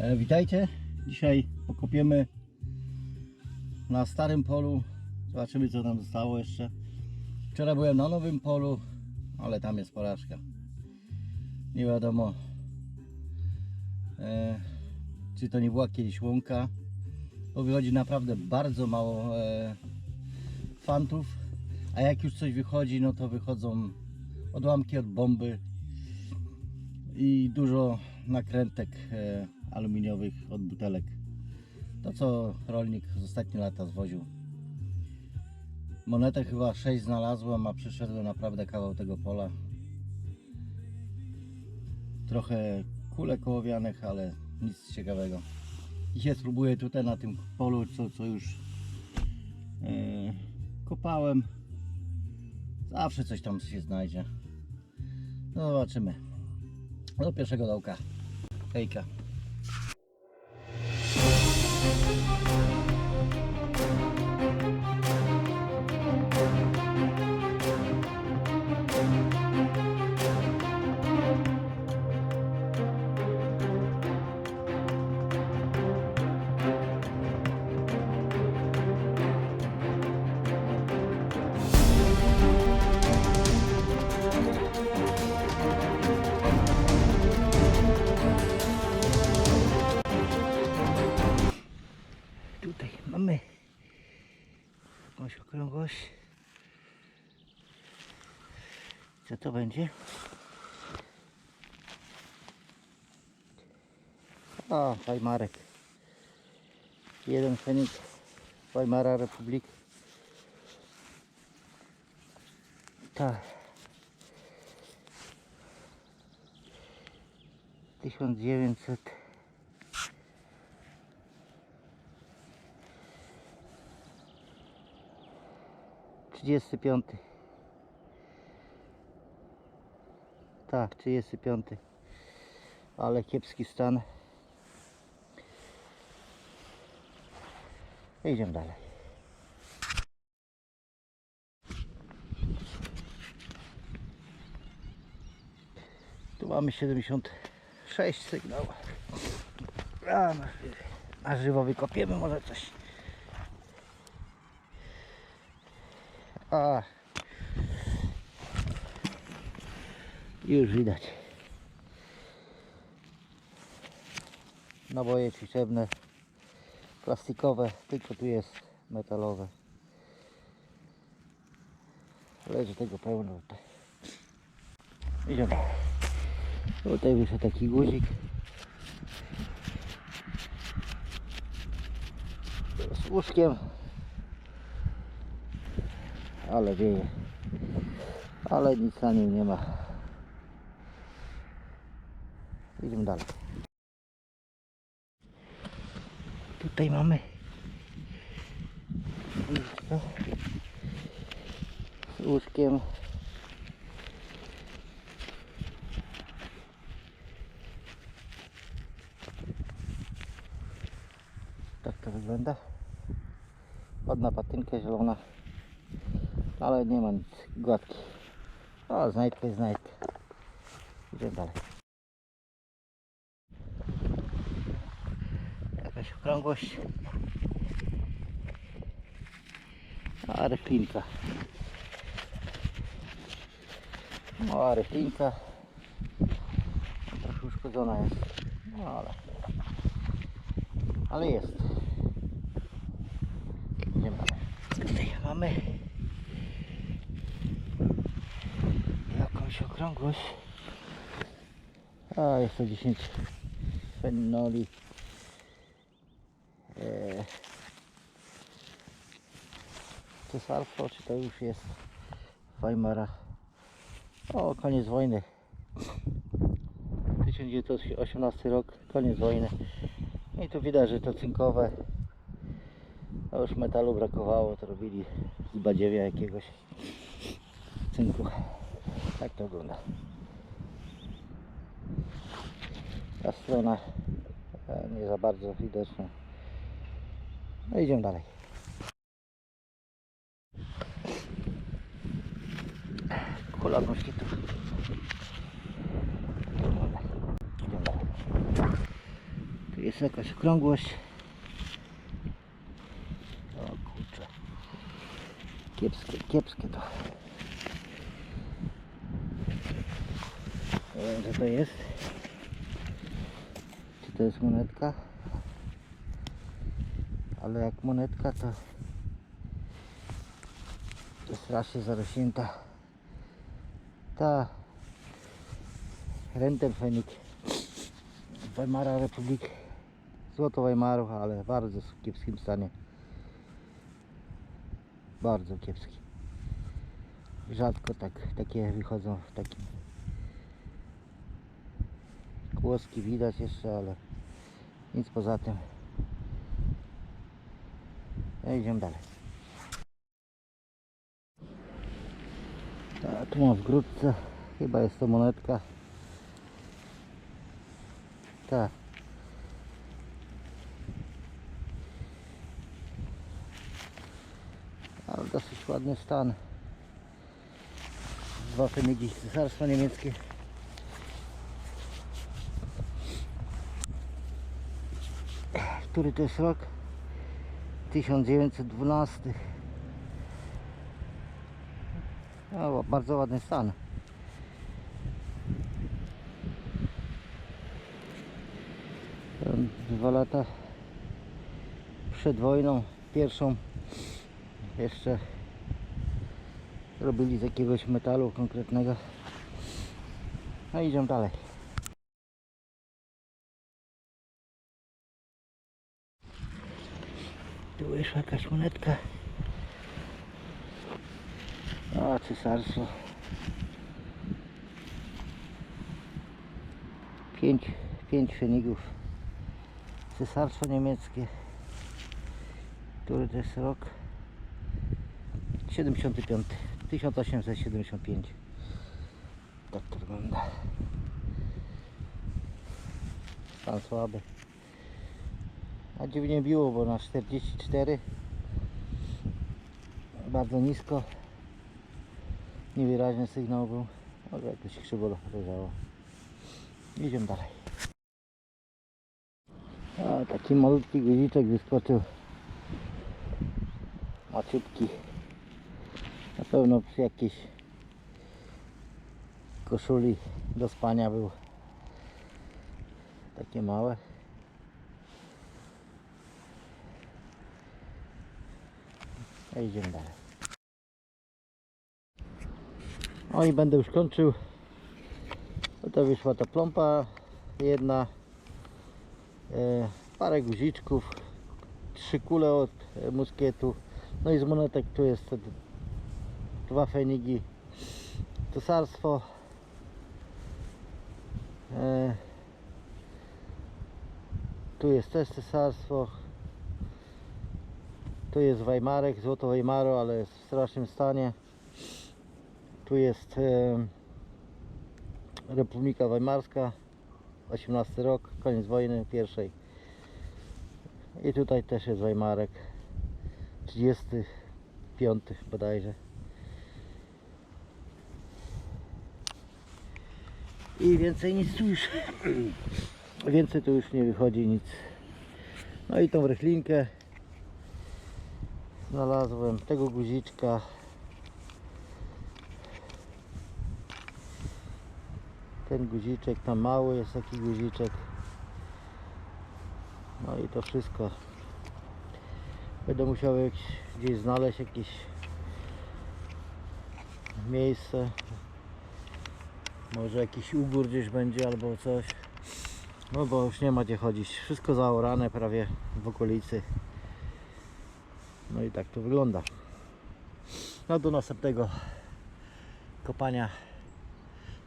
E, witajcie. Dzisiaj pokopiemy na starym polu. Zobaczymy co nam zostało jeszcze. Wczoraj byłem na nowym polu, ale tam jest porażka. Nie wiadomo e, czy to nie była kiedyś łąka. Bo wychodzi naprawdę bardzo mało e, fantów. A jak już coś wychodzi, no to wychodzą odłamki od bomby i dużo nakrętek e, aluminiowych od butelek. To co rolnik z ostatnie lata zwoził. Monetę chyba 6 znalazłem, a przyszedłem naprawdę kawał tego pola. Trochę kulek ołowianych, ale nic ciekawego. Dzisiaj spróbuję tutaj na tym polu, co, co już e, kopałem. Zawsze coś tam się znajdzie. No zobaczymy. Do pierwszego dołka. Hejka. Jakąś okrągłość. Co to będzie? A, Weimarek. Jeden fenik Weimara Republik. Tak. 1900 35. Tak, 35. Ale kiepski stan. Idziemy dalej. Tu mamy 76 sygnał. A, na, żywo wykopiemy może coś. A. Już widać. Naboje ćwiczebne, plastikowe, tylko tu jest metalowe. Leży tego pełno. Idziemy. Tutaj wyszedł taki guzik. Z łóżkiem ale wieje. Ale nic na nim nie ma. Idziemy dalej. Tutaj mamy łóżko z łóżkiem. Tak to wygląda. Ładna patynka zielona ale nie ma nic, gładki. O, znajdka jest znajdka. Idziemy dalej. Jakaś okrągłość. A, rychlinka. Mała rychlinka. Trochę uszkodzona jest. No ale... Ale jest. Idziemy dalej. Tutaj mamy jakąś okrągłość. A jest to 10 fenoli. Eee, cesarstwo, czy to już jest Weimara? O, koniec wojny. 1918 rok, koniec wojny. I tu widać, że to cynkowe. A już metalu brakowało, to robili z badziewia jakiegoś cynku. Tak to wygląda. Ta strona e, nie za bardzo widoczna. No idziemy dalej. Kula moskitów. Idziemy dalej. Tu jest jakaś okrągłość. O kurczę. Kiepskie, kiepskie to. Nie wiem, co to jest. Czy to jest monetka? Ale jak monetka to to strasznie zarośnięta. Ta Rentenpfennig Weimara Republik Złoto Weimaru, ale w bardzo kiepskim stanie. Bardzo kiepski. Rzadko tak, takie wychodzą w takim kłoski widać jeszcze, ale nic poza tym. No idziemy dalej. A tu mam w grudce, chyba jest to monetka. Tak. Ale dosyć ładny stan. Dwa fenigi cesarstwa niemieckie. Który to jest rok? 1912. O, bardzo ładny stan. Dwa lata przed wojną, pierwszą jeszcze robili z jakiegoś metalu konkretnego. No idziemy dalej. Tu wyszła jakaś monetka. O, cesarstwo. Pięć, pięć fenigów. Cesarstwo niemieckie. Który to jest rok? 75. 1875. Tak to wygląda. Stan słaby. A dziwnie biło, bo na 44 bardzo nisko. Niewyraźny sygnał był. Może jakoś krzywo leżało. Idziemy dalej. A, taki malutki guziczek wyskoczył. Maciutki. Na pewno przy jakiejś koszuli do spania był. Takie małe. A idziemy dalej. O i będę już kończył. To wyszła ta plomba jedna. E, parę guziczków. Trzy kule od e, muskietu. No i z monetek tu jest dwa fenigi. Cesarstwo. E, tu jest też cesarstwo. Tu jest Weimarek, złoto Weimaru, ale jest w strasznym stanie. Tu jest e, Republika Weimarska, 18 rok, koniec wojny pierwszej. I tutaj też jest Weimarek, 35 bodajże. I więcej nic tu już, więcej tu już nie wychodzi nic. No i tą rychlinkę znalazłem, tego guziczka. Ten guziczek, tam mały jest taki guziczek. No i to wszystko. Będę musiał gdzieś znaleźć jakieś miejsce. Może jakiś ugór gdzieś będzie albo coś. No bo już nie ma gdzie chodzić. Wszystko zaorane prawie w okolicy. No i tak to wygląda. No do następnego kopania.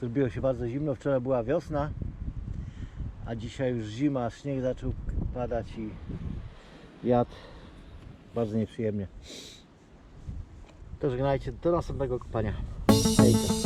Zrobiło się bardzo zimno. Wczoraj była wiosna, a dzisiaj już zima. Śnieg zaczął padać i wiatr. Bardzo nieprzyjemnie. To żegnajcie. Do następnego kopania. Hejka.